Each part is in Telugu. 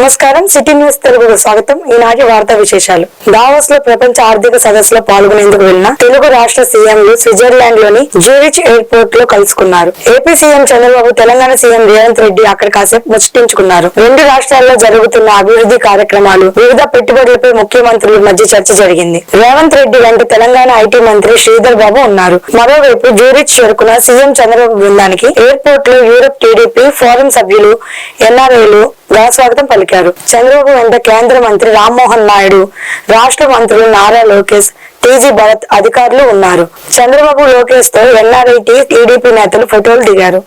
నమస్కారం. సిటీ న్యూస్ తెలుగుకు స్వాగతం. ఈనాటి వార్తా విశేషాలు. దావోస్లో ప్రపంచ ఆర్థిక సదస్సులో పాల్గొనేందుకు వెళ్ళిన తెలుగు రాష్ట్ర సీఎంలు స్విట్జర్లాండ్లోని జూరిచ్ ఎయిర్పోర్ట్లో కలుసుకున్నారు. AP CM Chandrababu Telangana CM Revanth Reddy అక్కడ కాసేపు ముచ్చటించుకున్నారు. రెండు రాష్ట్రాల్లో జరుగుతున్న అభివృద్ధి కార్యక్రమాలు వివిధ పెట్టుబడులపై ముఖ్యమంత్రుల మధ్య చర్చ జరిగింది. రేవంత్ రెడ్డి వెంట తెలంగాణ ఐటీ మంత్రి శ్రీధర్ బాబు ఉన్నారు. మరోవైపు జూరిచ్ చేరుకున్న సీఎం చంద్రబాబు బృందానికి ఎయిర్పోర్ట్లో యూరప్ టీడీపీ ఫోరం సభ్యులు ఎన్ఆర్ఐలు స్వాగతం పలికారు. చంద్రబాబు వెంట కేంద్ర మంత్రి రామ్మోహన్ నాయుడు రాష్ట్ర మంత్రులు నారా లోకేష్ టీజీ భరత్ అధికారులు ఉన్నారు. చంద్రబాబు లోకేష్తో ఎన్ఆర్ఐటి టీడీపీ నేతలు ఫోటోలు దిగారు.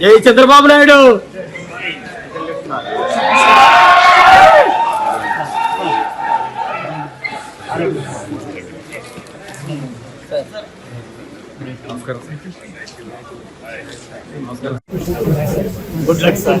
జై Chandrababu Naidu? Good luck sir.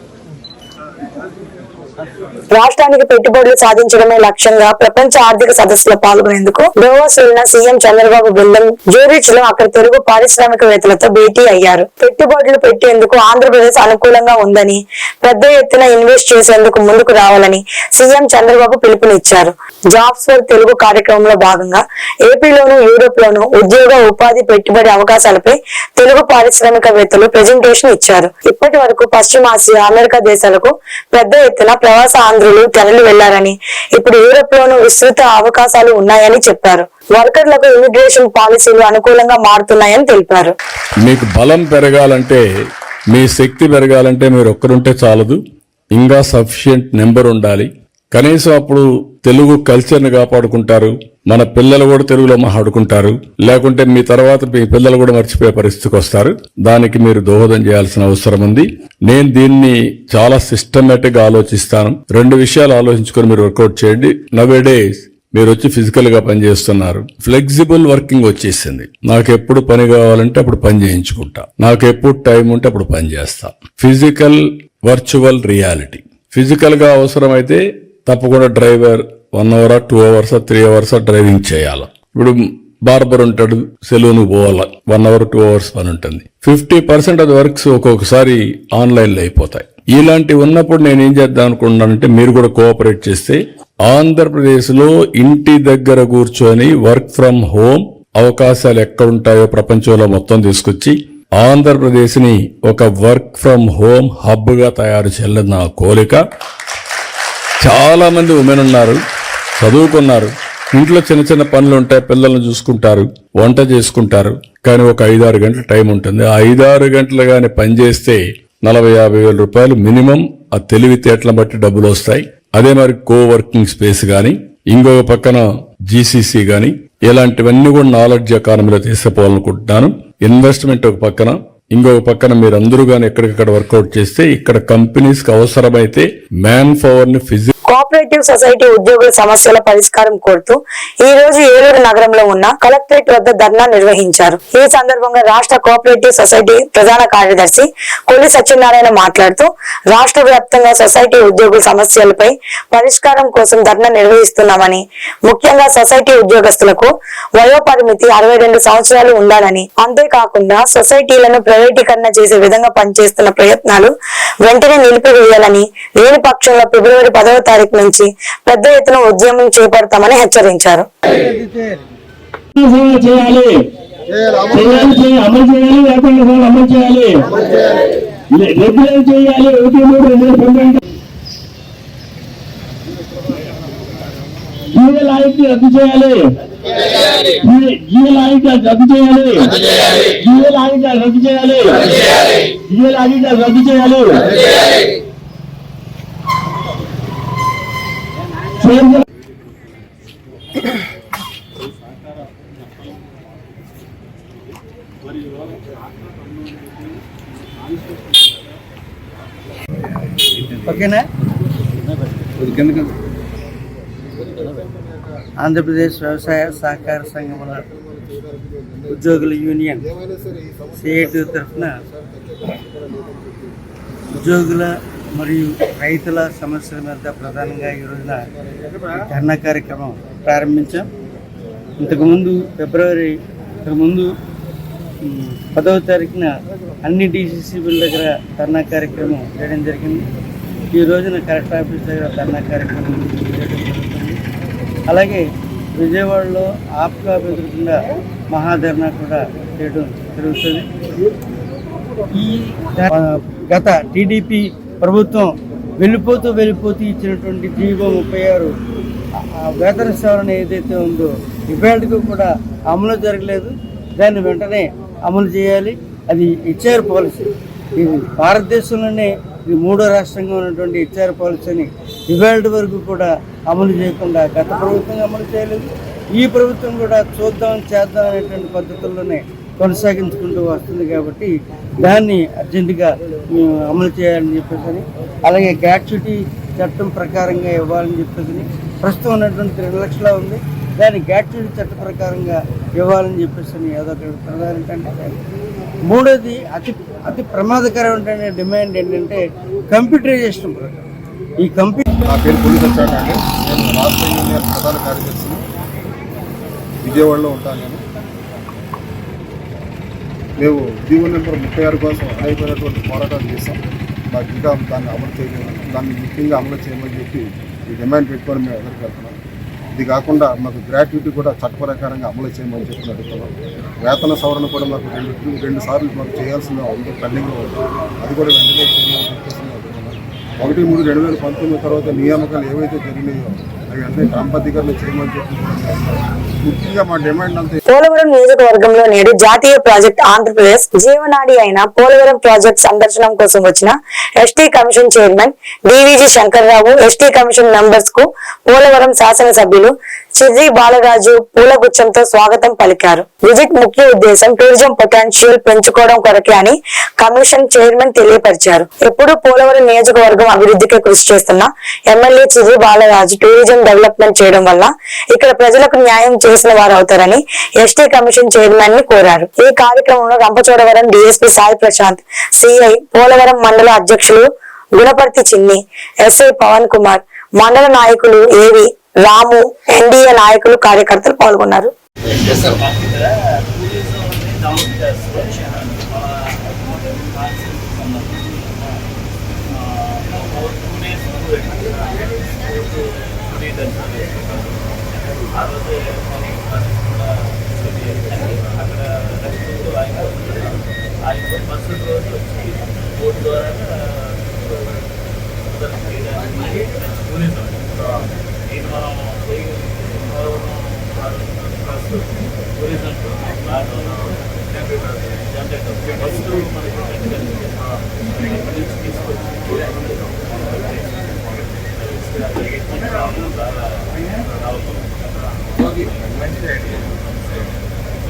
రాష్ట్రానికి పెట్టుబడులు సాధించడమే లక్ష్యంగా ప్రపంచ ఆర్థిక సదస్సులో పాల్గొనేందుకు డోవాస్ వెళ్ళిన సీఎం చంద్రబాబు బృందం జూరిచ్లో అక్కడ తెలుగు పారిశ్రామికవేత్తలతో భేటీ అయ్యారు. పెట్టుబడులు పెట్టేందుకు ఆంధ్రప్రదేశ్ అనుకూలంగా ఉందని పెద్ద ఎత్తున ఇన్వెస్ట్ చేసేందుకు ముందుకు రావాలని సీఎం చంద్రబాబు పిలుపునిచ్చారు. జాబ్స్ ఫర్ తెలుగు కార్యక్రమంలో భాగంగా ఏపీలోను యూరోప్ లోను ఉద్యోగ ఉపాధి పెట్టుబడి అవకాశాలపై తెలుగు పారిశ్రామికవేత్తలు ప్రెజెంటేషన్ ఇచ్చారు. ఇప్పటి వరకు పశ్చిమాసియా అమెరికా దేశాలకు పెద్ద ఎత్తున ప్రవాస ఆంధ్రులు తరలి వెళ్ళారని. ఇప్పుడు యూరోప్ లోను విస్తృత అవకాశాలు ఉన్నాయని చెప్పారు. వర్కర్లకు ఇమిగ్రేషన్ పాలసీలు అనుకూలంగా మారుతున్నాయని తెలిపారు. మీకు బలం పెరగాలంటే మీ శక్తి పెరగాలంటే మీరు ఒక్కరుంటే చాలదు. ఇంకా సఫిషియంట్ నెంబర్ ఉండాలి. కనీసం అప్పుడు తెలుగు కల్చర్ని కాపాడుకుంటారు మన పిల్లలు కూడా తెలుగులో మాట్లాడుకుంటారు లేకుంటే మీ తర్వాత మీ పిల్లలు కూడా మర్చిపోయే పరిస్థితికి వస్తారు. దానికి మీరు దోహదం చేయాల్సిన అవసరం ఉంది. నేను దీన్ని చాలా సిస్టమేటిక్గా ఆలోచిస్తాను. రెండు విషయాలు ఆలోచించుకొని మీరు వర్కౌట్ చేయండి. నవే డేస్ మీరు వచ్చి ఫిజికల్గా పనిచేస్తున్నారు. ఫ్లెక్సిబుల్ వర్కింగ్ వచ్చేసింది. నాకు ఎప్పుడు పని కావాలంటే అప్పుడు పని చేయించుకుంటా. నాకు ఎప్పుడు టైం ఉంటే అప్పుడు పని చేస్తా. ఫిజికల్ వర్చువల్ రియాలిటీ ఫిజికల్గా అవసరమైతే తప్పకుండా driver one hour two hours three hours driving చేయాలి. ఇప్పుడు బార్బర్ ఉంటాడు సెలూన్ పోవాలి వన్ అవర్ టూ అవర్స్ పని ఉంటుంది. ఫిఫ్టీ పర్సెంట్ అది వర్క్స్ ఒక్కొక్కసారి ఆన్లైన్లో అయిపోతాయి. ఇలాంటివి ఉన్నప్పుడు నేను ఏం చేద్దాం అనుకున్నానంటే మీరు కూడా కోఆపరేట్ చేస్తే ఆంధ్రప్రదేశ్లో ఇంటి దగ్గర కూర్చొని వర్క్ ఫ్రం హోమ్ అవకాశాలు ఎక్కడుంటాయో ప్రపంచంలో మొత్తం తీసుకొచ్చి ఆంధ్రప్రదేశ్ని ఒక వర్క్ ఫ్రం హోమ్ హబ్గా తయారు చేయాలని నా కోరిక. చాలామంది ఉమెన్ ఉన్నారు చదువుకున్నారు ఇంట్లో చిన్న చిన్న పనులు ఉంటాయి పిల్లల్ని చూసుకుంటారు వంట చేసుకుంటారు కానీ ఒక ఐదారు గంటల టైం ఉంటుంది. ఆ ఐదారు గంటలు కానీ పనిచేస్తే నలభై యాభై వేల రూపాయలు మినిమం ఆ తెలివితేటలను బట్టి డబ్బులు వస్తాయి. అదే మరి కో వర్కింగ్ స్పేస్ కానీ ఇంకొక పక్కన జీసీసీ కానీ ఇలాంటివన్నీ కూడా నాలెడ్జ్ ఎకానమీలో తీసుకుపోవాలనుకుంటున్నాను. ఇన్వెస్ట్మెంట్ ఒక పక్కన ఇంకొక పక్కన మీరు అందరూ కానీ ఎక్కడికక్కడ వర్కౌట్ చేస్తే ఇక్కడ కంపెనీస్కి అవసరమైతే మ్యాన్ పవర్ని ఫిజికల్ కోఆపరేటివ్ సొసైటీ ఉద్యోగుల సమస్యల పరిష్కారం కోరుతూ ఈ రోజు ఏలూరు నగరంలో ఉన్న కలెక్టరేట్ వద్ద ధర్నా నిర్వహించారు. ఈ సందర్భంగా రాష్ట్ర కోఆపరేటివ్ సొసైటీ ప్రధాన కార్యదర్శి కొల్లి సత్యనారాయణ మాట్లాడుతూ రాష్ట్ర వ్యాప్తంగా సొసైటీ ఉద్యోగుల సమస్యలపై పరిష్కారం కోసం ధర్నా నిర్వహిస్తున్నామని ముఖ్యంగా సొసైటీ ఉద్యోగస్తులకు వయోపరిమితి అరవై రెండు సంవత్సరాలు ఉండాలని అంతేకాకుండా సొసైటీలను ప్రైవేటీకరణ చేసే విధంగా పనిచేస్తున్న ప్రయత్నాలు వెంటనే నిలిపివేయాలని లేని పక్షంలో ఫిబ్రవరి పదవ తారీఖు నుంచి పెద్ద ఎత్తున ఉద్యమం చేపడతామని హెచ్చరించారు. చేయాలి. అమలు చేయాలి అమలు చేయాలి. రెగ్యులర్ చేయాలి. ఒకటి మూడు రెండు వేల పన్నెండు రద్దు చేయాలి? రద్దు చేయాలి? జీవల రద్దు చేయాలి? జీవల రద్దు చేయాలి? ఓకేనా? ఆంధ్రప్రదేశ్ వ్యవసాయ సహకార సంఘముల ఉద్యోగుల యూనియన్ సిఐటి తరఫున ఉద్యోగుల మరియు రైతుల సమస్యల మీద ప్రధానంగా ఈ రోజున ధర్నా కార్యక్రమం ప్రారంభించాం. ఇంతకుముందు ఫిబ్రవరి ఇంతకుముందు పదవ తారీఖున అన్ని డీసీసీబీల దగ్గర ధర్నా కార్యక్రమం చేయడం జరిగింది. ఈ రోజున కలెక్టర్ ఆఫీస్ దగ్గర ధర్నా కార్యక్రమం చేయడం అలాగే విజయవాడలో ఆప్గా ఎదురుకుండా మహాధర్నా కూడా చేయడం జరుగుతుంది. ఈ గత టీడీపీ ప్రభుత్వం వెళ్ళిపోతూ వెళ్ళిపోతూ ఇచ్చినటువంటి జీవో ముప్పై ఆరు ఆ- వేతన సవరణ ఏదైతే ఉందో ఇప్పటికి కూడా అమలు జరగలేదు. దాన్ని వెంటనే అమలు చేయాలి. అది హెచ్ఆర్ పాలసీ. ఇది భారతదేశంలోనే ఇది మూడో రాష్ట్రంగా ఉన్నటువంటి హెచ్ఆర్ పాలసీని ఇవాళ వరకు కూడా అమలు చేయకుండా గత ప్రభుత్వం అమలు చేయలేదు. ఈ ప్రభుత్వం కూడా చూద్దాం చేద్దాం అనేటువంటి పద్ధతుల్లోనే కొనసాగించుకుంటూ వస్తుంది కాబట్టి దాన్ని అర్జెంటుగా మేము అమలు చేయాలని చెప్పేసి అలాగే గ్రాట్యుటీ చట్టం ప్రకారంగా ఇవ్వాలని చెప్పేసి ప్రస్తుతం ఉన్నటువంటి రెండు లక్షల ఉంది. దాన్ని గ్రాట్యుటీ చట్ట ప్రకారంగా ఇవ్వాలని చెప్పేసి అదొక ప్రధాన ఏంటంటే మూడోది అతి అతి ప్రమాదకరమైన డిమాండ్ ఏంటంటే కంప్యూటరైజేషన్ ప్రకారం. ఈ కంప్యూటర్ నా పేరు పోలీస్ నేను రాష్ట్ర యూనియన్ ప్రధాన కార్యదర్శిని. విజయవాడలో ఉంటాను నేను. మేము జీవో నెంబర్ ముప్పై ఆరు కోసం అనేకమైనటువంటి పోరాటాలు చేస్తాం మాకు ఇంకా దాన్ని అమలు చేయలేదు దాన్ని ముఖ్యంగా అమలు చేయమని చెప్పి ఈ డిమాండ్ పెట్టుకొని మేము ఎదురు వెళ్తున్నాం ఇది కాకుండా మాకు గ్రాట్యుటీ కూడా చట్టప్రకారంగా అమలు చేయమని చెప్పి అడుగుతున్నాం వేతన సవరణ కూడా మాకు రెండు రెండు సార్లు మాకు చేయాల్సిన ఉంది పెండింగ్లో ఉంది. అది కూడా వెంటనే చేయమని చెప్పేసి ఒకటి మూడు రెండు వేల పంతొమ్మిది తర్వాత నియామకాలు ఏవైతే జరిగినాయో అవి వెంటనే క్రమబద్ధీకరణ చేయమని చెప్పి ముఖ్యంగా మా డిమాండ్ పోలవరం నియోజకవర్గంలో నేడు జాతీయ ప్రాజెక్ట్ ఆంధ్రప్రదేశ్ జీవనాడి అయిన పోలవరం ప్రాజెక్ట్ సందర్శనం కోసం వచ్చిన ST commission chairman D V G Shankarrao ST commission మెంబర్స్కు Polavaram శాసనసభ్యులు చిర్రి బాలరాజు పూలగుచ్చంతో స్వాగతం పలికారు. విజిట్ ముఖ్య ఉద్దేశం టూరిజం పొటెన్షియల్ పెంచుకోవడం కొరకే అని కమిషన్ చైర్మన్ తెలియపరిచారు. ఎప్పుడు పోలవరం నియోజకవర్గం అభివృద్ధికి కృషి చేస్తున్న MLA Chirri Balaraju tourism development చేయడం వల్ల ఇక్కడ ప్రజలకు న్యాయం చేసిన వారు అవుతారని ఎస్టీ కమిషన్ చైర్మన్ని కోరారు. ఈ కార్యక్రమంలో రంపచోడవరం డిఎస్పీ సాయి ప్రశాంత్ సిఐ పోలవరం మండల అధ్యక్షులు గుణపర్తి చిన్ని ఎస్ఐ పవన్ కుమార్ మండల నాయకులు ఏవి రాము ఎన్డీఏ నాయకులు కార్యకర్తలు పాల్గొన్నారు.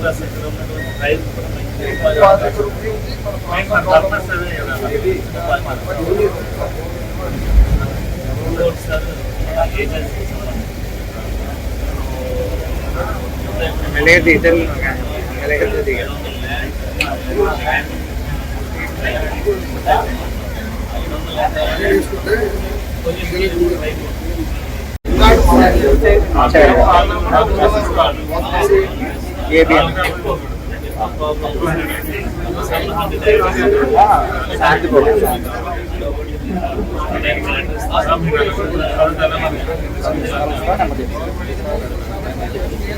సార్, సార్ గారు. నేను ఇస్తాను. మంచి ఏబిఎం శాంతి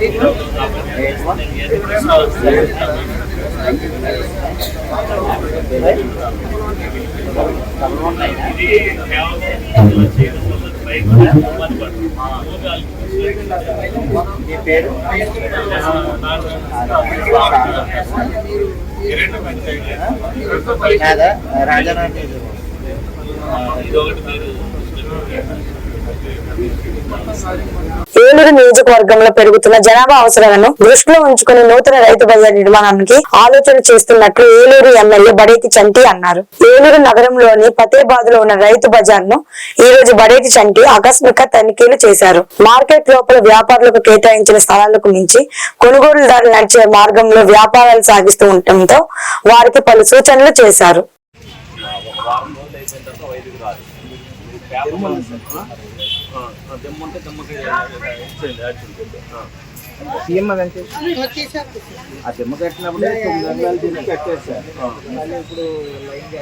ఇక్కడ ఉన్నటువంటి ప్రైస్ ఇది ఒకటి మీరు ఏలూరు నియోజకవర్గంలో పెరుగుతున్న జనాభా అవసరాలను దృష్టిలో ఉంచుకుని నూతన రైతు బజార్ నిర్మాణానికి ఆలోచన చేస్తున్నట్లు ఏలూరు ఎమ్మెల్యే బడేటి చంటి అన్నారు. ఏలూరు నగరంలోని ఫతేబాద్లో ఉన్న రైతు బజార్ను ఈ రోజు బడేటి చంటి ఆకస్మిక తనిఖీలు చేశారు. మార్కెట్ లోపల వ్యాపారులకు కేటాయించిన స్థలాలకు మించి కొనుగోలుదారులు నడిచే మార్గంలో వ్యాపారాలు సాగిస్తూ ఉండటంతో వారికి పలు సూచనలు చేశారు. దెమ్మంటే ఇచ్చేయండి సీఎం ఆ దిమ్మ కట్టినప్పుడే తొమ్మిది వందలు మళ్ళీ ఇప్పుడు లైన్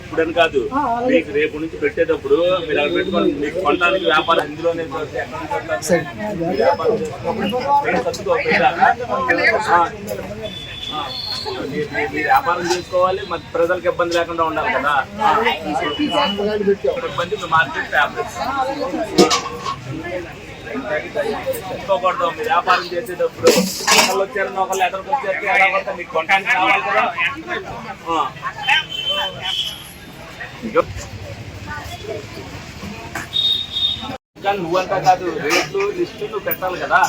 ఇప్పుడని కాదు. మీకు రేపు నుంచి పెట్టేటప్పుడు మీరు అక్కడ పెట్టుకొని మీకు కొనడానికి వ్యాపారం ఇందులోనే వ్యాపారం వ్యాపారం చేసుకోవాలి మరి ప్రజలకు ఇబ్బంది లేకుండా ఉండాలి కదా. ఇబ్బంది మీ మార్కెట్ ఫ్యాబ్రిక్స్ తీసుకోకూడదు మీరు వ్యాపారం చేసేటప్పుడు ఒకళ్ళు వచ్చారు ఒకళ్ళు ఎక్కడికి వచ్చారు ఎలా పడితే మీకు కొనడానికి కావాలి కదా. కానీ నువ్వంతా కాదు రేట్లు లిస్టు నువ్వు పెట్టాలి కదా.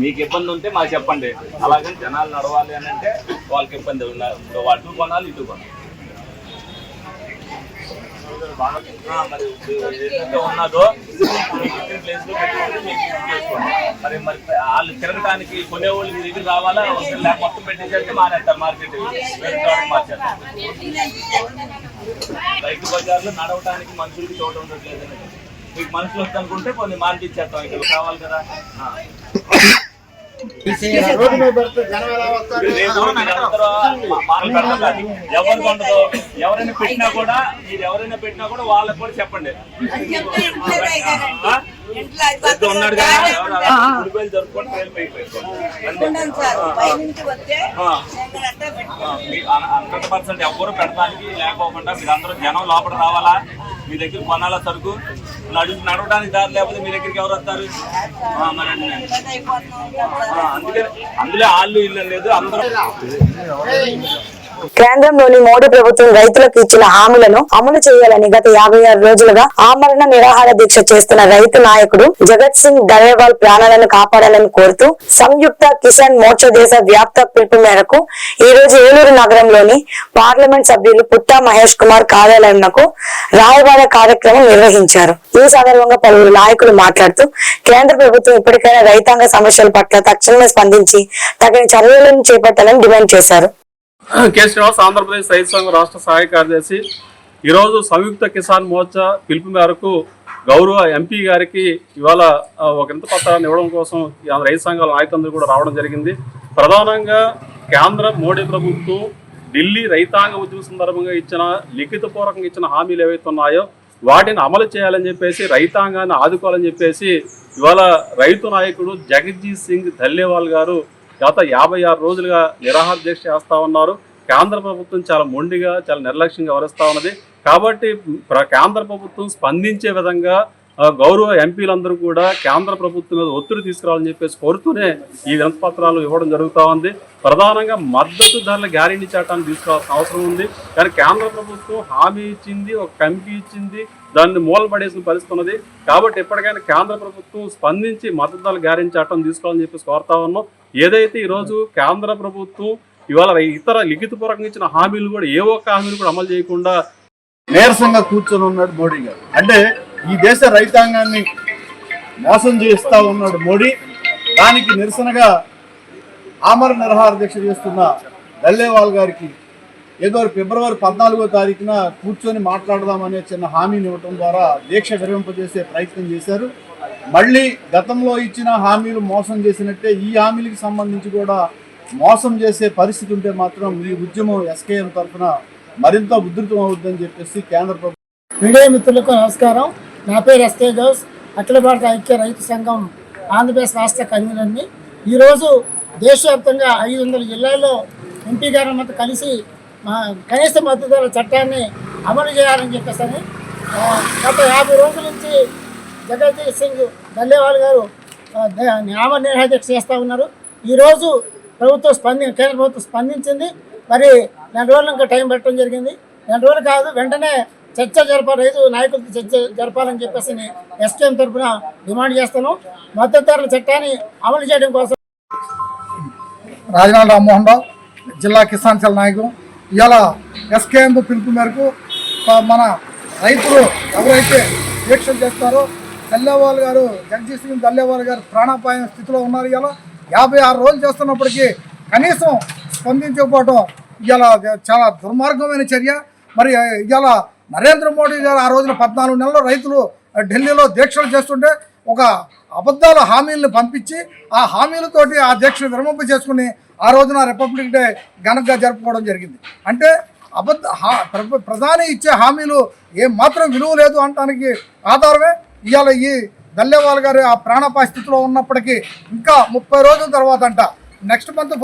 మీకు ఇబ్బంది ఉంటే మాకు చెప్పండి. అలాగని జనాలు నడవాలి అని అంటే వాళ్ళకి ఇబ్బంది ఉన్నారు అటు కొనాలి ఇటు కొనాలి. మరి ఉన్నదో ప్లేస్లో మరి మరి వాళ్ళు తిరగడానికి కొనేవాళ్ళు మీ దగ్గర రావాలా? లేక మొత్తం పెట్టేసేస్తే మానేస్తారు మార్కెట్ వేరే రైతు బజార్లో నడవడానికి మనుషులకి చోట ఉండట్లేదు మీకు మనుషులు వద్దనుకుంటే కొన్ని ఇచ్చేస్తాం. ఇక్కడ కావాలి కదా. ఎవరికి ఉండదు ఎవరైనా పెట్టినా కూడా మీరు ఎవరైనా పెట్టినా కూడా వాళ్ళకి కూడా చెప్పండి. ఉన్నాడు కదా. హండ్రెడ్ పర్సెంట్ ఎవరు పెడతానికి లేకోకుండా మీరందరూ జనం లోపల రావాలా? మీ దగ్గర కొనాలా సరుకు? నడు నడవడానికి దారి లేకపోతే మీ దగ్గరికి ఎవరు వస్తారు? అందుకని అందులో ఆళ్ళు ఇల్లు లేదు అందరూ కేంద్రంలోని మోడీ ప్రభుత్వం రైతులకు ఇచ్చిన హామీలను అమలు చేయాలని గత యాభై ఆరు రోజులుగా ఆమరణ నిరాహార దీక్ష చేస్తున్న రైతు నాయకుడు జగత్ సింగ్ దరేవాల్ ప్రాణాలను కాపాడాలని కోరుతూ సంయుక్త కిసాన్ మోర్చా దేశ వ్యాప్త పిలుపు మేరకు ఈ రోజు ఏలూరు నగరంలోని పార్లమెంట్ సభ్యులు పుట్టా మహేష్ కుమార్ కార్యాలయంకు రాయబార కార్యక్రమం నిర్వహించారు. ఈ సందర్భంగా పలువురు నాయకులు మాట్లాడుతూ కేంద్ర ప్రభుత్వం ఇప్పటికైనా రైతాంగ సమస్యల పట్ల తక్షణమే స్పందించి తగిన చర్యలను చేపట్టాలని డిమాండ్ చేశారు. కె శ్రీనివాస్ ఆంధ్రప్రదేశ్ రైతు సంఘం రాష్ట్ర సహాయ కార్యదర్శి. ఈరోజు సంయుక్త కిసాన్ మోర్చా పిలుపు మేరకు గౌరవ ఎంపీ గారికి ఇవాళ ఒక ఇంత పత్రాన్ని ఇవ్వడం కోసం రైతు సంఘాల నాయకులందరూ కూడా రావడం జరిగింది. ప్రధానంగా కేంద్ర మోడీ ప్రభుత్వం ఢిల్లీ రైతాంగ ఉద్యమ సందర్భంగా ఇచ్చిన లిఖితపూర్వకంగా ఇచ్చిన హామీలు ఏవైతే ఉన్నాయో వాటిని అమలు చేయాలని చెప్పేసి రైతాంగాన్ని ఆదుకోవాలని చెప్పేసి ఇవాళ రైతు నాయకుడు జగజ్జీత్ సింగ్ ధల్లేవాల్ గారు గత యాభై ఆరు రోజులుగా నిరాహార దీక్ష చేస్తా ఉన్నారు. కేంద్ర ప్రభుత్వం చాలా మొండిగా చాలా నిర్లక్ష్యంగా వ్యవహరిస్తా ఉన్నది. కాబట్టి ప్ర- కేంద్ర ప్రభుత్వం స్పందించే విధంగా గౌరవ ఎంపీలందరూ కూడా కేంద్ర ప్రభుత్వం మీద ఒత్తిడి తీసుకురావాలని చెప్పేసి కోరుతూనే ఈ వినతి పత్రాలు ఇవ్వడం జరుగుతూ ఉంది. ప్రధానంగా మద్దతు ధరల గ్యారెంటీ చట్టాన్ని తీసుకురావాల్సిన అవసరం ఉంది. కానీ కేంద్ర ప్రభుత్వం హామీ ఇచ్చింది ఒక కమిటీ ఇచ్చింది దాన్ని మూలపడేసిన పరిస్థితి ఉన్నది. కాబట్టి ఎప్పటికైనా కేంద్ర ప్రభుత్వం స్పందించి మద్దతు ధరల గ్యారెంటీ చట్టం తీసుకోవాలని చెప్పేసి కోరుతా ఉన్నాం. ఏదైతే ఈరోజు కేంద్ర ప్రభుత్వం ఇవాళ ఇతర లిఖితపూర్వకంగా ఇచ్చిన హామీలు కూడా ఏ ఒక్క హామీలు కూడా అమలు చేయకుండా నీరసంగా కూర్చొని ఉన్నాడు మోడీ గారు. అంటే ఈ దేశ రైతాంగాన్ని మోసం చేస్తా ఉన్నాడు మోడీ. దానికి నిరసనగా ఆమర నిరహార దీక్ష చేస్తున్న దల్లేవాల్ గారికి ఏదో ఫిబ్రవరి పద్నాలుగో తారీఖున కూర్చొని మాట్లాడదామనే చిన్న హామీని ఇవ్వటం ద్వారా దీక్ష విరమింపజేసే ప్రయత్నం చేశారు. మళ్ళీ గతంలో ఇచ్చిన హామీలు మోసం చేసినట్టే ఈ హామీలకు సంబంధించి కూడా మోసం చేసే పరిస్థితి ఉంటే మాత్రం ఈ ఉద్యమం ఎస్కేఎం తరఫున మరింత ఉధృతం అవుద్దని చెప్పేసి కేంద్ర ప్రభుత్వం మీడియా మిత్రులకు నమస్కారం. నా పేరు ఎస్కే గౌస్ అఖిల భారత ఐక్య రైతు సంఘం ఆంధ్రప్రదేశ్ రాష్ట్ర కన్వీనర్ని. ఈరోజు దేశవ్యాప్తంగా ఐదు వందల జిల్లాల్లో ఎంపీ గారు కలిసి కనీస మద్దతు ధర చట్టాన్ని అమలు చేయాలని చెప్పేసి గత యాభై రోజుల నుంచి జగదీష్ సింగ్ దల్లేవాల్ గారు ఆ, నామ నిర్హాదీక్ష చేస్తూ ఉన్నారు. ఈరోజు ప్రభుత్వం స్పంది కేంద్ర ప్రభుత్వం స్పందించింది. మరి నెల రోజులు ఇంకా టైం పెట్టడం జరిగింది. నెల రోజులు కాదు వెంటనే చర్చ జరపాలి రైతు నాయకులతో చర్చ జరపాలని చెప్పేసి ఎస్కేఎం తరఫున డిమాండ్ చేస్తాను మద్దతుదారుల చట్టాన్ని అమలు చేయడం కోసం రాజనాథ్ రామ్మోహన్ రావు జిల్లా కిసాన్ సెల్ నాయకులు. ఇవాళ ఎస్కేఎం పిలుపు మేరకు మన రైతులు ఎవరైతే దీక్షలు చేస్తారో దల్లేవాల్ గారు జగజీత్ సింగ్ దల్లేవాల్ గారు ప్రాణాపాయం స్థితిలో ఉన్నారు ఇలా యాభై ఆరు రోజులు చేస్తున్నప్పటికీ కనీసం స్పందించకపోవటం ఇలా చాలా దుర్మార్గమైన చర్య. మరి ఇలా నరేంద్ర మోడీ గారు ఆ రోజున పద్నాలుగు నెలలు రైతులు ఢిల్లీలో దీక్షలు చేస్తుంటే ఒక అబద్ధాల హామీలను పంపించి ఆ హామీలతోటి ఆ దీక్షను విరమింప చేసుకుని ఆ రోజున రిపబ్లిక్ డే ఘనంగా జరుపుకోవడం జరిగింది. అంటే అబద్ధ హా- ప్ర- ప్రధాని ఇచ్చే హామీలు ఏం మాత్రం విలువ లేదు అనటానికి ఆధారమే ఇవాళ ఈ దల్లేవాల్ గారు ఆ ప్రాణ స్థితిలో ఉన్నప్పటికీ ఇంకా ముప్పై రోజుల తర్వాత అంట నెక్స్ట్ మంత్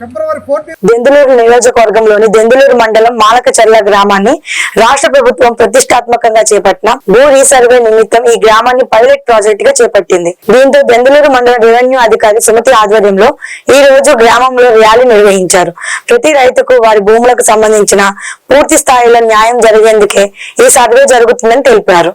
ఫిబ్రవరి దెందులూరు నియోజకవర్గంలోని దెందులూరు మండలం మాలకచర్ల గ్రామాన్ని రాష్ట్ర ప్రభుత్వం ప్రతిష్టాత్మకంగా చేపట్టిన భూ రీసర్వే నిమిత్తం ఈ గ్రామాన్ని పైలట్ ప్రాజెక్ట్గా చేపట్టింది. దీంతో దెందులూరు మండల రెవెన్యూ అధికారి సుమతి ఆధ్వర్యంలో ఈ రోజు గ్రామంలో ర్యాలీ నిర్వహించారు. ప్రతి రైతుకు వారి భూములకు సంబంధించిన పూర్తి స్థాయిలో న్యాయం జరిగేందుకే ఈ సర్వే జరుగుతుందని తెలిపారు.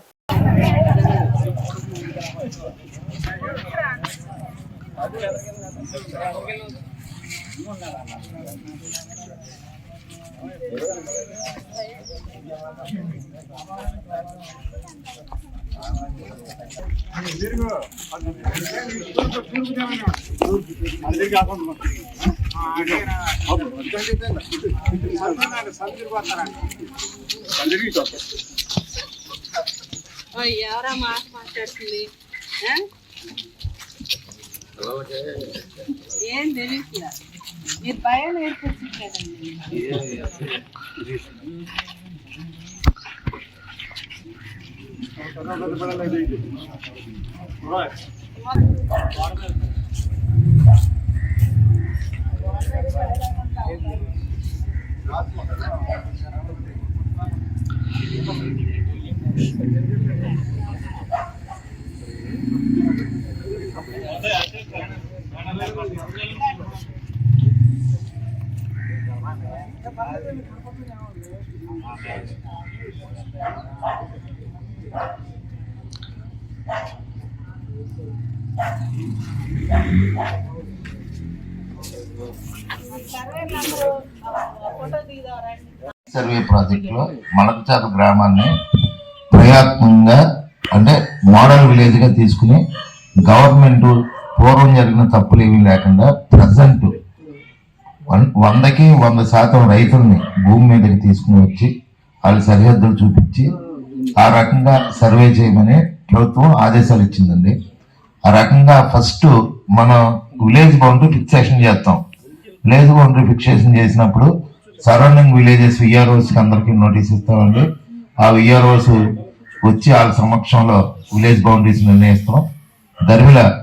ఎవరా మాట మాట్లాడుతుంది ఆ? ఏం తెలియట్లా? మీరు భయం సర్వే ప్రాజెక్టులో మలకచారు గ్రామాన్ని ప్రయాత్మంగా అంటే మోడల్ విలేజ్గా తీసుకుని గవర్నమెంట్ పూర్వం జరిగిన తప్పులు ఏమీ లేకుండా ప్రజెంట్ వందకి వంద శాతం రైతుల్ని భూమి మీదకి తీసుకుని వచ్చి వాళ్ళ సరిహద్దులు చూపించి ఆ రకంగా సర్వే చేయమని ప్రభుత్వం ఆదేశాలు ఇచ్చిందండి. ఆ రకంగా ఫస్ట్ మనం విలేజ్ బౌండరీ ఫిక్సేషన్ చేస్తాం. విలేజ్ బౌండరీ ఫిక్సేషన్ చేసినప్పుడు సరౌండింగ్ విలేజెస్ విఆర్ఓస్కి నోటీస్ ఇస్తామండి. ఆ విఆర్ఓస్ వచ్చి వాళ్ళ సమక్షంలో విలేజ్ బౌండరీస్ నిర్ణయిస్తాం. దరిమిల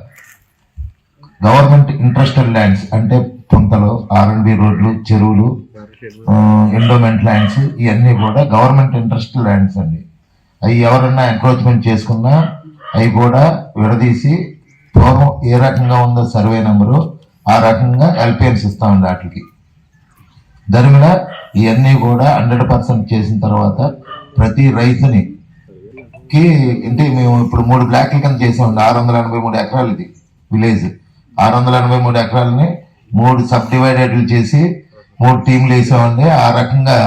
గవర్నమెంట్ ఇంట్రెస్టెడ్ ల్యాండ్స్ అంటే పుంతలు ఆర్ఎండ్బి రోడ్లు చెరువులు ఎండోమెంట్ ల్యాండ్స్ ఇవన్నీ కూడా గవర్నమెంట్ ఇంట్రెస్ట్ ల్యాండ్స్ అండి. అవి ఎవరన్నా ఎంక్రోచ్మెంట్ చేసుకున్నా అవి కూడా విడదీసి పూర్వం ఏ రకంగా ఉందో సర్వే నెంబరు ఆ రకంగా ఎల్పిఎన్స్ ఇస్తామండి వాటికి. దరిమిల ఇవన్నీ కూడా హండ్రెడ్ పర్సెంట్ చేసిన తర్వాత ప్రతి రైతుని కి అంటే మేము ఇప్పుడు మూడు బ్లాక్ల కింద చేసామండి. ఆరు వందల ఎనభై మూడు ఎకరాలు ఇది విలేజ్. ఆరు వందల ఎనభై మూడు ఎకరాలని మూడు సబ్ డివైడెడ్లు చేసి మూడు టీంలు వేసామండి. ఆ రకంగా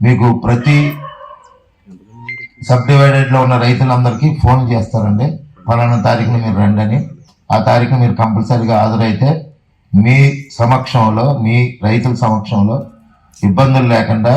మీకు ప్రతి సబ్ డివైడెడ్లో ఉన్న రైతులందరికీ ఫోన్ చేస్తారండి. ఫలానా తారీఖున మీరు రండి అని ఆ తారీఖు మీరు కంపల్సరీగా హాజరైతే మీ సమక్షంలో మీ రైతుల సమక్షంలో ఇబ్బందులు లేకుండా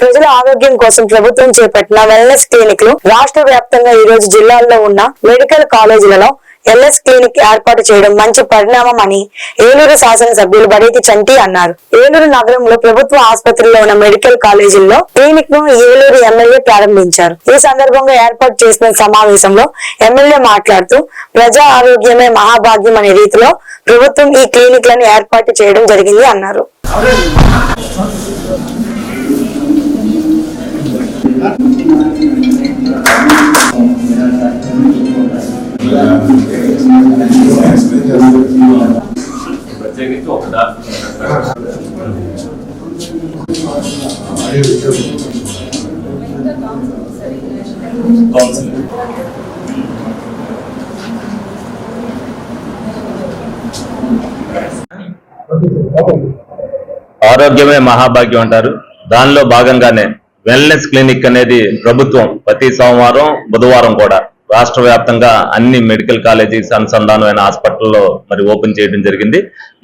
ప్రజల ఆరోగ్యం కోసం ప్రభుత్వం చేపట్టిన వెల్నెస్ క్లినిక్లు రాష్ట్ర వ్యాప్తంగా ఈ రోజు జిల్లాల్లో ఉన్న మెడికల్ కాలేజీలలో ఎల్ఎస్ క్లినిక్ ఏర్పాటు చేయడం మంచి పరిణామం అని ఏలూరు శాసనసభ్యులు బడేతి చంటి అన్నారు. ఏలూరు నగరంలో ప్రభుత్వ ఆసుపత్రిలో ఉన్న మెడికల్ కాలేజీల్లో క్లినిక్ను ఏలూరు ఎమ్మెల్యే ప్రారంభించారు. ఈ సందర్భంగా ఏర్పాటు చేసిన సమావేశంలో ఎమ్మెల్యే మాట్లాడుతూ ప్రజా ఆరోగ్యమే మహాభాగ్యం అనే రీతిలో ప్రభుత్వం ఈ క్లినిక్లను ఏర్పాటు చేయడం జరిగింది అన్నారు. ప్రత్యేకించి ఒక కౌన్సిలింగ్ ఆరోగ్యమే మహాభాగ్యం అంటారు. దానిలో భాగంగానే వెల్నెస్ క్లినిక్ అనేది ప్రభుత్వం ప్రతి సోమవారం బుధవారం కూడా. రాష్ట్ర వ్యాప్తంగా అన్ని మెడికల్ కాలేజీస్ అనుసంధానమైన హాస్పిటల్లో మరి ఓపెన్ చేయడం జరిగింది.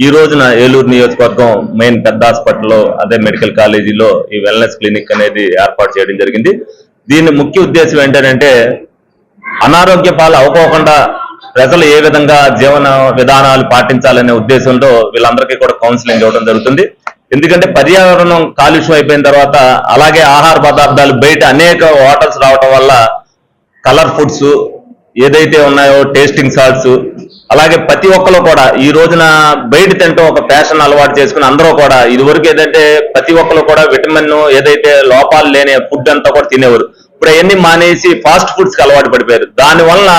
ఈ రోజున ఏలూరు నియోజకవర్గం మెయిన్ పెద్ద హాస్పిటల్లో అదే మెడికల్ కాలేజీలో ఈ వెల్నెస్ క్లినిక్ అనేది ఏర్పాటు చేయడం జరిగింది. దీని ముఖ్య ఉద్దేశం ఏంటంటే అనారోగ్య పాలు అవ్వకోకుండా ప్రజలు ఏ విధంగా జీవన విధానాలు పాటించాలనే ఉద్దేశంతో వీళ్ళందరికీ కూడా కౌన్సిలింగ్ ఇవ్వడం జరుగుతుంది. ఎందుకంటే పర్యావరణం కాలుష్యం అయిపోయిన తర్వాత అలాగే ఆహార పదార్థాలు బయట అనేక హోటల్స్ రావటం వల్ల కలర్ ఫుడ్స్ ఏదైతే ఉన్నాయో టేస్టింగ్ సాల్ట్స్ అలాగే ప్రతి ఒక్కరు కూడా ఈ రోజున బయట తింటూ ఒక ఫ్యాషన్ అలవాటు చేసుకుని అందరూ కూడా ఇది వరకు ఏదైతే ప్రతి ఒక్కరు కూడా విటమిన్ ఏదైతే లోపాలు లేని ఫుడ్ అంతా కూడా తినేవారు. ఇప్పుడు అవన్నీ మానేసి ఫాస్ట్ ఫుడ్స్కి అలవాటు పడిపోయారు. దానివల్ల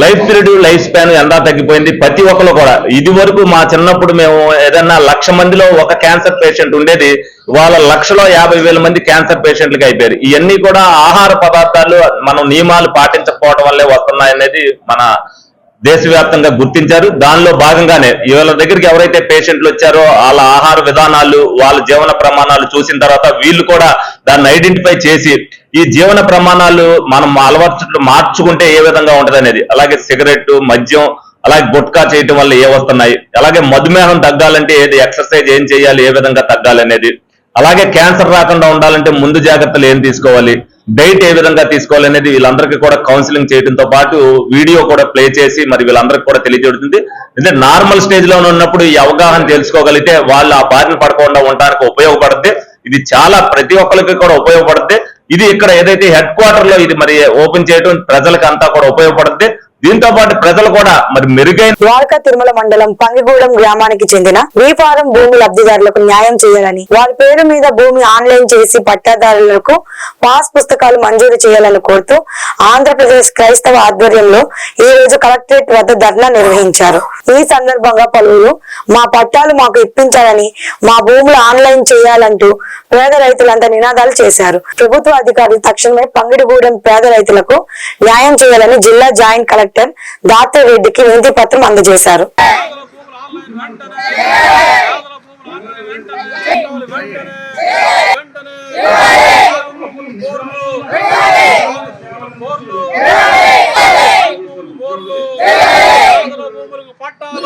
లైఫ్ పీరియడ్ లైఫ్ స్పాన్ ఎంత తగ్గిపోయింది. ప్రతి ఒక్కరు కూడా. ఇది వరకు మా చిన్నప్పుడు మేము ఏదన్నా లక్ష మందిలో ఒక క్యాన్సర్ పేషెంట్ ఉండేది. వాళ్ళ లక్షలో యాభై వేల మంది క్యాన్సర్ పేషెంట్లకి అయిపోయారు. ఇవన్నీ కూడా ఆహార పదార్థాలు మనం నియమాలు పాటించకపోవడం వల్లే వస్తున్నాయనేది మన దేశవ్యాప్తంగా గుర్తించారు. దానిలో భాగంగానే వీళ్ళ దగ్గరికి ఎవరైతే పేషెంట్లు వచ్చారో వాళ్ళ ఆహార విధానాలు వాళ్ళ జీవన ప్రమాణాలు చూసిన తర్వాత వీళ్ళు కూడా దాన్ని ఐడెంటిఫై చేసి ఈ జీవన ప్రమాణాలు మనం అలవాటు మార్చుకుంటే ఏ విధంగా ఉంటది అనేది అలాగే సిగరెట్ మద్యం అలాగే గుట్కా చేయటం వల్ల ఏ వస్తున్నాయి. అలాగే మధుమేహం తగ్గాలంటే ఏది? ఎక్సర్సైజ్ ఏం చేయాలి? ఏ విధంగా తగ్గాలనేది. అలాగే క్యాన్సర్ రాకుండా ఉండాలంటే ముందు జాగ్రత్తలు ఏం తీసుకోవాలి? డైట్ ఏ విధంగా తీసుకోవాలి అనేది వీళ్ళందరికీ కూడా కౌన్సిలింగ్ చేయడంతో పాటు వీడియో కూడా ప్లే చేసి మరి వీళ్ళందరికీ కూడా తెలియజేస్తుంది అంటే నార్మల్ స్టేజ్లో ఉన్నప్పుడు ఈ అవగాహన తెలుసుకోగలిగితే వాళ్ళు ఆ బారిన పడకుండా ఉండడానికి ఉపయోగపడుతుంది ఇది చాలా ప్రతి ఒక్కరికి కూడా ఉపయోగపడుతుంది ఇది ఇక్కడ ఏదైతే హెడ్ క్వార్టర్లో ఇది మరి ఓపెన్ చేయడం ప్రజలకు అంతా కూడా ఉపయోగపడుతుంది. దీంతో పాటు ప్రజలు కూడా మరి మెరుగైన ద్వారకా తిరుమల మండలం పంగిగూడెం గ్రామానికి చెందిన వీపారం భూమి లబ్ధిదారులకు న్యాయం చేయాలని వారి పేరు మీద భూమి ఆన్లైన్ చేసి పట్టాదారులకు పాస్ పుస్తకాలు మంజూరు చేయాలని కోరుతూ ఆంధ్రప్రదేశ్ క్రైస్తవ ఆధ్వర్యంలో ఈ రోజు కలెక్టరేట్ వద్ద ధర్నా నిర్వహించారు. ఈ సందర్భంగా పలువురు మా పట్టాలు మాకు ఇప్పించాలని మా భూములు ఆన్లైన్ చేయాలంటూ పేద రైతులంతా నినాదాలు చేశారు ప్రభుత్వ అధికారులు తక్షణమే పంగిడిగూడెం పేద రైతులకు న్యాయం చేయాలని జిల్లా జాయింట్ కలెక్టర్ దాత్రి రెడ్డికి వినతి పత్రం అందజేశారు చేస్తున్న భూములకు ఆ పట్టాలు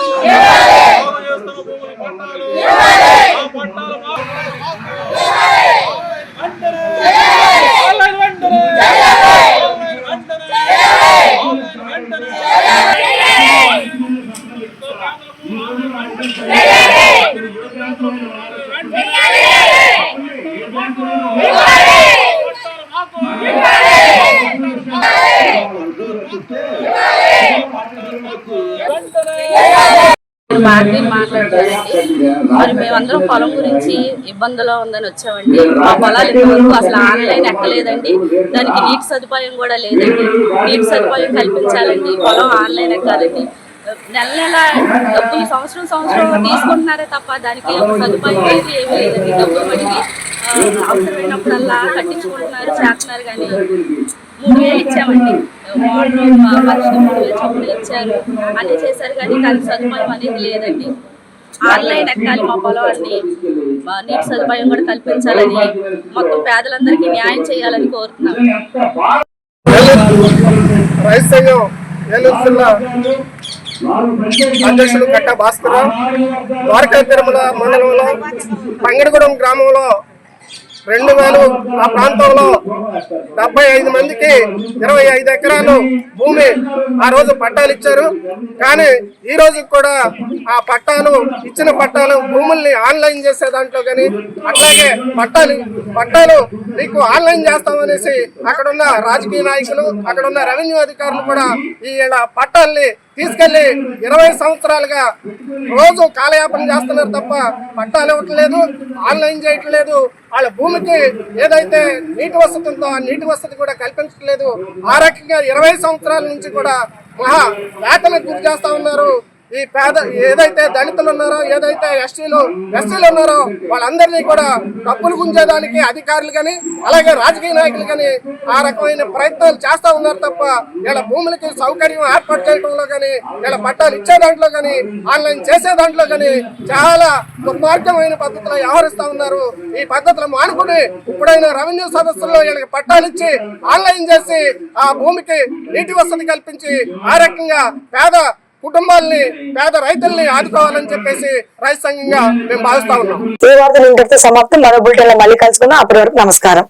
పార్టీ మాట్లాడుతుందండి మరి మేమందరం పొలం గురించి ఇబ్బందులో ఉందని వచ్చామండి. మా పొలాలు ఇంతవరకు అసలు ఆన్లైన్ ఎక్కలేదండి. దానికి నీటి సదుపాయం కూడా లేదండి. నీటి సదుపాయం కల్పించాలండి. పొలం ఆన్లైన్ ఎక్కాలండి. నెల నెల డబ్బులు సంవత్సరం సంవత్సరం తీసుకుంటున్నారే తప్ప దానికి సదుపాయం లేదు ఏమీ లేదండి. డబ్బులు మటుకి అవసరమైనప్పుడల్లా కట్టించుకుంటున్నారు చేస్తున్నారు కానీ మూడు వేలు ఇచ్చామండి వాటర్ మనిషికి మూడు వేలు ఇచ్చారు. అన్ని చేశారు కానీ దానికి సదుపాయం అనేది లేదండి. ఆన్లైన్ ఎక్కాలి మా పొలాన్ని నీటి సదుపాయం కూడా కల్పించాలని మొత్తం పేదలందరికీ న్యాయం చేయాలని కోరుతున్నాం. రైతు సంఘం ఏలూరు జిల్లా కట్ట భాస్కర్ ద్వారకా తిరుమల మండలంలో పంగడగూడెం గ్రామంలో రెండు వేలు ఆ ప్రాంతంలో డెబ్బై ఐదు మందికి ఇరవై ఐదు ఎకరాలు భూమి ఆ రోజు పట్టాలు ఇచ్చారు. కానీ ఈ రోజు కూడా ఆ పట్టాలు ఇచ్చిన పట్టాలు భూముల్ని ఆన్లైన్ చేసే దాంట్లో కానీ అట్లాగే పట్టాలు పట్టాలు మీకు ఆన్లైన్ చేస్తామనేసి అక్కడున్న రాజకీయ నాయకులు అక్కడున్న రెవెన్యూ అధికారులు కూడా ఈ పట్టాల్ని తీసుకెళ్ళి ఇరవై సంవత్సరాలుగా రోజు కాలయాపన చేస్తున్నారు తప్ప పట్టాలు ఇవ్వట్లేదు ఆన్లైన్ చేయట్లేదు. వాళ్ళ భూమికి ఏదైతే నీటి వసతి ఉందో ఆ నీటి వసతి కూడా కల్పించట్లేదు. ఆ రకంగా ఇరవై సంవత్సరాల నుంచి కూడా మహా వేతనకు గురి చేస్తా ఉన్నారు. ఈ పేద ఏదైతే దళితులు ఉన్నారో ఏదైతే ఎస్టీలు ఎస్సీలు ఉన్నారో వాళ్ళందరినీ కూడా డబ్బులు గుంజేదానికి అధికారులు కానీ అలాగే రాజకీయ నాయకులు కానీ ఆ రకమైన ప్రయత్నాలు చేస్తూ ఉన్నారు తప్ప ఇలా భూములకి సౌకర్యం ఏర్పాటు చేయడంలో కానీ వీళ్ళ పట్టాలు ఇచ్చే దాంట్లో కానీ ఆన్లైన్ చేసే దాంట్లో కానీ చాలా దుర్మార్గమైన పద్ధతిలో వ్యవహరిస్తా ఉన్నారు. ఈ పద్ధతులు మానుకుని ఇప్పుడైనా రెవెన్యూ సదస్సుల్లో వీళ్ళకి పట్టాలు ఇచ్చి ఆన్లైన్ చేసి ఆ భూమికి నీటి వసతి కల్పించి ఆ రకంగా పేద కుటుంబాల్ని పేద రైతుల్ని ఆదుకోవాలని చెప్పేసి రైతు సంఘంగా మేము భావిస్తా ఉన్నాం. ఈ వార్తలు ఇంతటితో సమాప్తం. మరో బులెటిన్లో మళ్ళీ కలుసుకున్నాం అప్పటి వరకు నమస్కారం.